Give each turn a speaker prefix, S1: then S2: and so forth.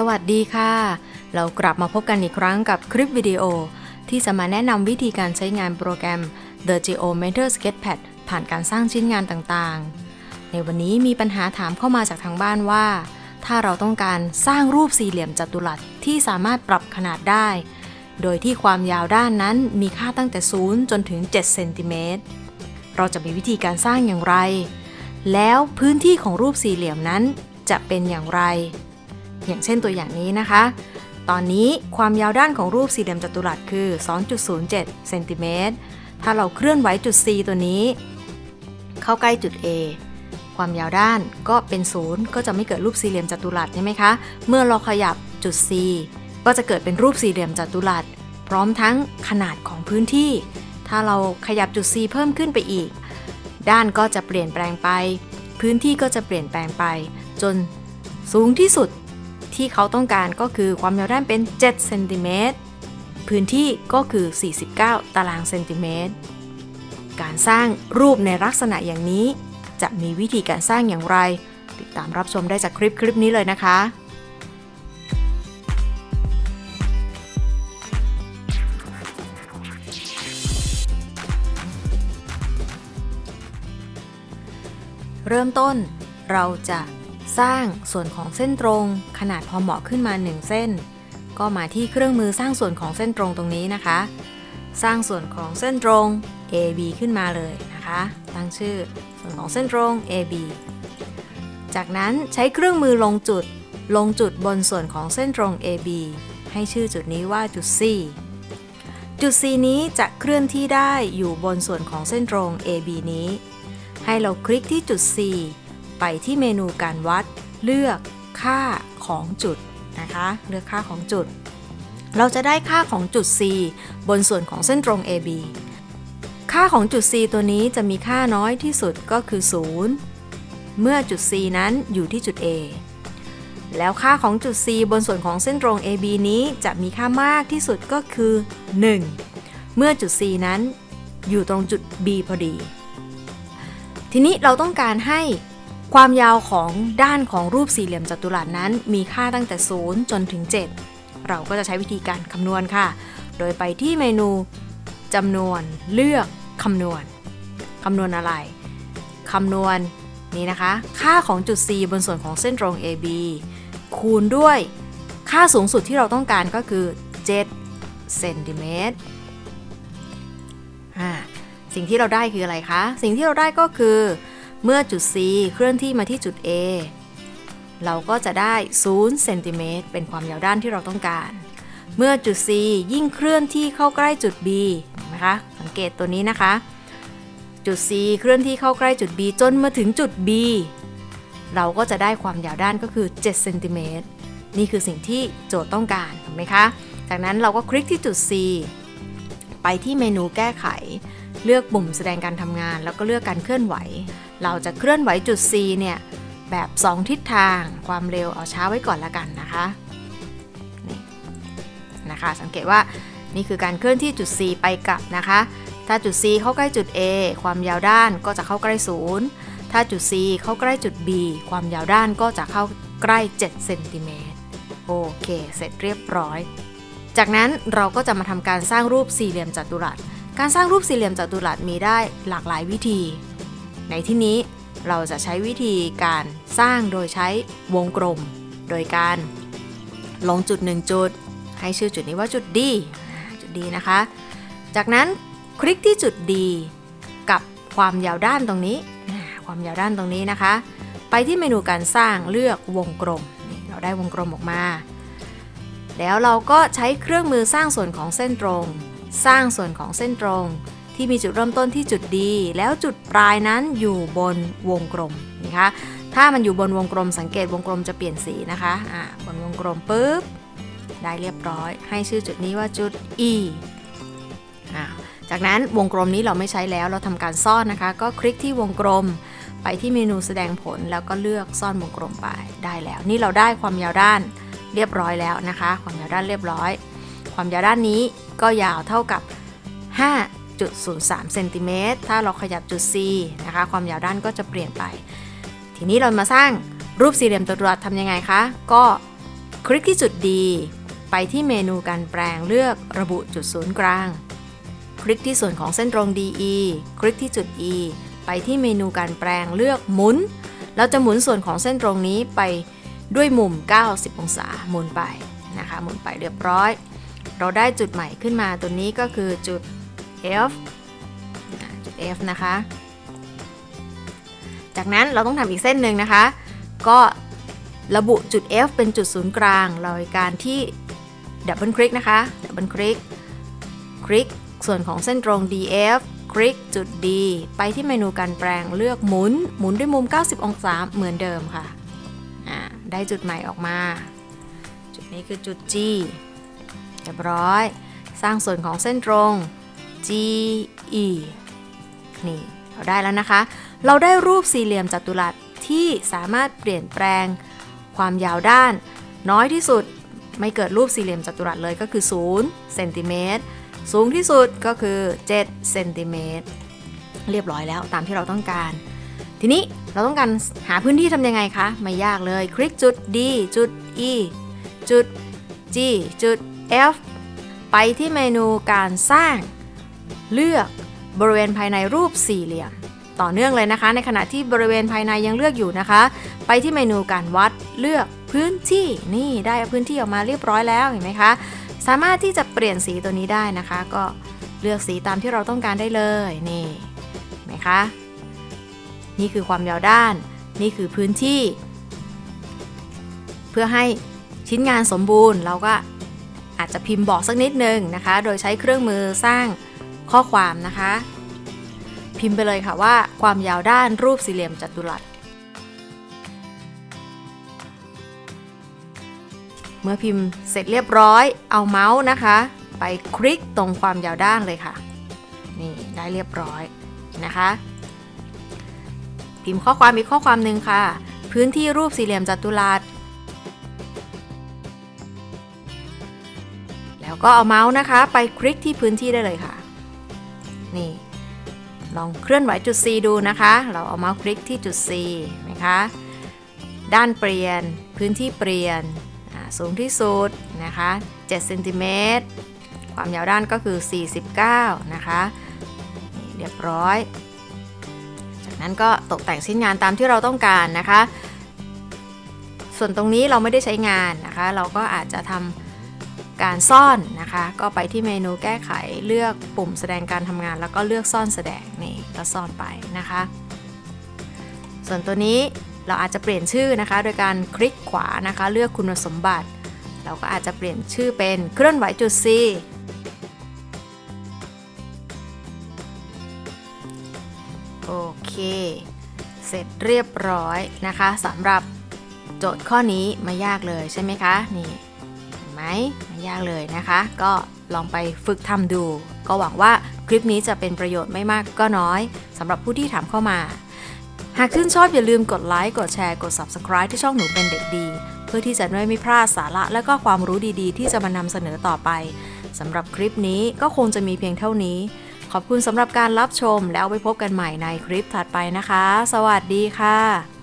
S1: สวัสดีค่ะ เรากลับมาพบกันอีกครั้งกับคลิปวิดีโอ ที่จะมาแนะนำวิธีการใช้งานโปรแกรม The GeoMeter Sketchpad ผ่านการสร้างชิ้นงานต่างๆ ในวันนี้มีปัญหาถามเข้ามาจากทางบ้านว่า ถ้าเราต้องการสร้างรูปสี่เหลี่ยมจัตุรัสที่สามารถปรับขนาดได้ โดยที่ความยาวด้านนั้นมีค่าตั้งแต่ 0 จนถึง 7 เซนติเมตร เราจะมีวิธีการสร้างอย่างไร แล้วพื้นที่ของรูปสี่เหลี่ยมนั้นจะเป็นอย่างไร อย่างเช่นตัวอย่างนี้นะคะ ตอนนี้ความยาวด้านของรูปสี่เหลี่ยมจัตุรัสคือ 2.07เซนติเมตร ถ้าเราเคลื่อนไหวจุด C ตัวนี้ เข้าใกล้จุด A ความยาวด้านก็เป็นศูนย์ก็จะไม่เกิดรูปสี่เหลี่ยมจัตุรัสใช่ไหมคะ เมื่อเราขยับจุด C ก็จะเกิดเป็นรูปสี่เหลี่ยมจัตุรัส พร้อมทั้งขนาดของพื้นที่ ถ้าเราขยับจุด C เพิ่มขึ้นไปอีก ด้านก็จะเปลี่ยนแปลงไป พื้นที่ก็จะเปลี่ยนแปลงไป จนสูงที่สุด ที่เขาต้องการก็คือความยาวด้านเป็น 7 เซนติเมตร พื้นที่ก็คือ 49 ตารางเซนติเมตร การสร้างรูปในลักษณะอย่างนี้ จะมีวิธีการสร้างอย่างไร ติดตามรับชมได้จากคลิปคลิปนี้เลยนะคะเริ่มต้นเราจะ สร้างส่วนของเส้นตรง ขนาดพอเหมาะขึ้นมา 1 เส้น ก็มาที่เครื่องมือสร้างส่วนของเส้นตรงตรงนี้นะคะ สร้างส่วนของเส้นตรง AB ขึ้นมาเลยนะคะ ตั้งชื่อส่วนของเส้นตรง AB จากนั้นใช้เครื่องมือลงจุด ลงจุดบนส่วนของเส้นตรง AB ให้ชื่อจุดนี้ว่าจุด C จุด C นี้จะเคลื่อนที่ได้อยู่บนส่วนของเส้นตรง AB นี้ ให้เราคลิกที่จุด C ไปที่เมนูการวัดเลือกค่าของจุดนะคะ เลือกค่าของจุด เราจะได้ค่าของจุด C บนส่วนของเส้นตรง AB ค่าของจุด C ตัวนี้จะมีค่าน้อยที่สุดก็คือ 0 เมื่อจุด C นั้นอยู่ที่จุด A แล้วค่าของจุด C บนส่วนของเส้นตรง AB นี้จะมีค่ามากที่สุดก็คือ 1 เมื่อจุด C นั้นอยู่ตรงจุด B พอดี ทีนี้เราต้องการให้ ความยาวของด้านของรูปสี่เหลี่ยมจัตุรัสนั้น มีค่าตั้งแต่ 0 จนถึง 7 เราก็จะใช้วิธีการคำนวณค่ะ โดยไปที่เมนูจำนวนเลือกคำนวณคำนวณอะไรคำนวณนี่นะคะ ค่าของจุด C บนส่วนของเส้นตรง AB คูณด้วยค่าสูงสุดที่เราต้องการก็คือ 7 เซนติเมตรอ่าสิ่งที่เราได้คืออะไรคะ สิ่งที่เราได้ก็คือ เมื่อจุด C เคลื่อนที่มาที่จุด A เราก็จะได้ 0 เซนติเมตรเป็นความยาวด้านที่เราต้องการ เมื่อจุด C ยิ่งเคลื่อนที่เข้าใกล้จุด B เห็นไหมคะ สังเกตตัวนี้นะคะ จุด C เคลื่อนที่เข้าใกล้จุด B จนมาถึงจุด B เราก็จะได้ความยาวด้านก็คือ 7 เซนติเมตร นี่คือสิ่งที่โจทย์ต้องการ ถูกไหมคะ จากนั้นเราก็คลิกที่จุด C ไปที่เมนูแก้ไข เลือกปุ่มแสดงการทำงาน แล้วก็เลือกการเคลื่อนไหว เราจะเคลื่อนไหวจุด C เนี่ย แบบ 2 ทิศทางความเร็วเอาช้าไว้ก่อนละกันนะคะนี่นะคะสังเกตว่านี่คือการเคลื่อนที่จุด C ไปกลับนะคะ ถ้าจุด C เข้าใกล้จุด A ความยาวด้านก็จะเข้าใกล้ศูนย์ถ้าจุด C เข้าใกล้จุด B ความยาวด้านก็จะเข้าใกล้7เซนติเมตรโอเค เสร็จเรียบร้อย จากนั้นเราก็จะมาทำการสร้างรูปสี่เหลี่ยมจัตุรัส การสร้างรูปสี่เหลี่ยมจัตุรัสมีได้หลากหลายวิธี ในที่นี้เราจะใช้วิธีการสร้างโดยใช้วงกลม โดยการลงจุด 1 จุด ให้ชื่อจุดนี้ว่าจุด D จุด D นะคะ จากนั้นคลิกที่จุด D กับความยาวด้านตรงนี้ ความยาวด้านตรงนี้นะคะ ไปที่เมนูการสร้างเลือกวงกลม เราได้วงกลมออกมา แล้วเราก็ใช้เครื่องมือสร้างส่วนของเส้นตรง สร้างส่วนของเส้นตรง ที่มีจุดเริ่มต้นที่จุดดีแล้วจุดปลายนั้นอยู่บนวงกลมนะคะถ้ามันอยู่บนวงกลมสังเกตวงกลมจะเปลี่ยนสีนะคะอ่าบนวงกลมปุ๊บได้เรียบร้อย ให้ชื่อจุดนี้ว่าจุด E อ่าจากนั้นวงกลมนี้เราไม่ใช้แล้วเราทำการซ่อนนะคะ ก็คลิกที่วงกลมไปที่เมนูแสดงผลแล้วก็เลือกซ่อนวงกลมไปได้แล้ว นี่เราได้ความยาวด้านเรียบร้อยแล้วนะคะ ความยาวด้านเรียบร้อย ความยาวด้านนี้ก็ยาวเท่ากับ 5.03เซนติเมตรถ้าเราขยับจุด C นะคะความยาวด้านก็จะเปลี่ยนไป ทีนี้เรามาสร้างรูปสี่เหลี่ยมจัตุรัสทำยังไงคะ ก็คลิกที่จุด D ไปที่เมนูการแปลงเลือกระบุจุดศูนย์กลาง คลิกที่ส่วนของเส้นตรง DE คลิกที่จุด E ไปที่เมนูการแปลงเลือกหมุน เราจะหมุนส่วนของเส้นตรงนี้ไปด้วยมุม 90 องศาหมุนไปนะคะหมุนไปเรียบร้อย เราได้จุดใหม่ขึ้นมาตัวนี้ก็คือจุด F จุด F นะคะ จากนั้นเราต้องทำอีกเส้นหนึ่งนะคะ ก็ระบุจุด F เป็นจุดศูนย์กลางโดยการที่ดับเบิลคลิกนะคะดับเบิลคลิกคลิกส่วนของเส้นตรง DF คลิกจุด D ไปที่เมนูการแปลงเลือกหมุน หมุนด้วยมุม 90 องศาเหมือนเดิมค่ะ ได้จุดใหม่ออกมา จุดนี้คือจุด G เรียบร้อย สร้างส่วนของเส้นตรง GE นี่เราได้แล้วนะคะ เราได้รูปสี่เหลี่ยมจัตุรัสที่สามารถเปลี่ยนแปลงความยาวด้าน น้อยที่สุดไม่เกิดรูปสี่เหลี่ยมจัตุรัสเลยก็คือ0เซนติเมตรสูงที่สุดก็คือ7เซนติเมตรเรียบร้อยแล้วตามที่เราต้องการ ทีนี้เราต้องการหาพื้นที่ทำยังไงคะ ไม่ยากเลย คลิกจุด D จุด E จุด G จุด F ไปที่เมนูการสร้าง เลือกบริเวณภายในรูปสี่เหลี่ยม ต่อเนื่องเลยนะคะ ในขณะที่บริเวณภายในยังเลือกอยู่นะคะ ไปที่เมนูการวัดเลือกพื้นที่นี่ได้พื้นที่ออกมาเรียบร้อยแล้วเห็นไหมคะสามารถที่จะเปลี่ยนสีตัวนี้ได้นะคะ ก็เลือกสีตามที่เราต้องการได้เลยนี่เห็นไหมคะนี่คือความยาวด้าน นี่คือพื้นที่ เพื่อให้ชิ้นงานสมบูรณ์เราก็อาจจะพิมพ์บอกสักนิดนึงนะคะ โดยใช้เครื่องมือสร้าง ข้อความนะคะ พิมพ์ไปเลยค่ะว่าความยาวด้านรูปสี่เหลี่ยมจัตุรัส เมื่อพิมพ์เสร็จเรียบร้อยเอาเมาส์นะคะ ไปคลิกตรงความยาวด้านเลยค่ะ นี่ได้เรียบร้อยนะคะ พิมพ์ข้อความอีกข้อความหนึ่งค่ะ พื้นที่รูปสี่เหลี่ยมจัตุรัสแล้วก็เอาเมาส์นะคะ ไปคลิกที่พื้นที่ได้เลยค่ะ นี่ลองเคลื่อนไหวจุด C ดูนะคะ เราเอาเมาส์คลิกที่จุด C ไหมคะ ด้านเปลี่ยน พื้นที่เปลี่ยน สูงที่สุดนะคะ7เซนติเมตร ความยาวด้านก็คือ 49 นะคะ เรียบร้อย จากนั้นก็ตกแต่งชิ้นงานตามที่เราต้องการนะคะ ส่วนตรงนี้เราไม่ได้ใช้งานนะคะ เราก็อาจจะทำ การซ่อนนะคะ ก็ไปที่เมนูแก้ไขเลือกปุ่มแสดงการทำงาน แล้วก็เลือกซ่อนแสดงนี่ก็ซ่อนไปนะคะ ส่วนตัวนี้เราอาจจะเปลี่ยนชื่อนะคะ โดยการคลิกขวานะคะ เลือกคุณสมบัติ เราก็อาจจะเปลี่ยนชื่อเป็นเคลื่อนไหวจุด C โอเค เสร็จเรียบร้อยนะคะสำหรับโจทย์ข้อนี้ไม่ยากเลยใช่ไหมคะ นี่ ไหมไม่ยากเลยนะคะ ก็ลองไปฝึกทำดู ก็หวังว่าคลิปนี้จะเป็นประโยชน์ไม่มากก็น้อยสำหรับผู้ที่ถามเข้ามา หากชื่นชอบอย่าลืมกดไลค์กดแชร์กด Subscribe ที่ช่องหนูเป็นเด็กดี เพื่อที่จะไม่พลาดสาระและก็ความรู้ดีๆ ที่จะมานำเสนอต่อไปสำหรับคลิปนี้ก็คงจะมีเพียงเท่านี้ ขอบคุณสำหรับการรับชมแล้วไว้พบกันใหม่ในคลิปถัดไปนะคะ สวัสดีค่ะ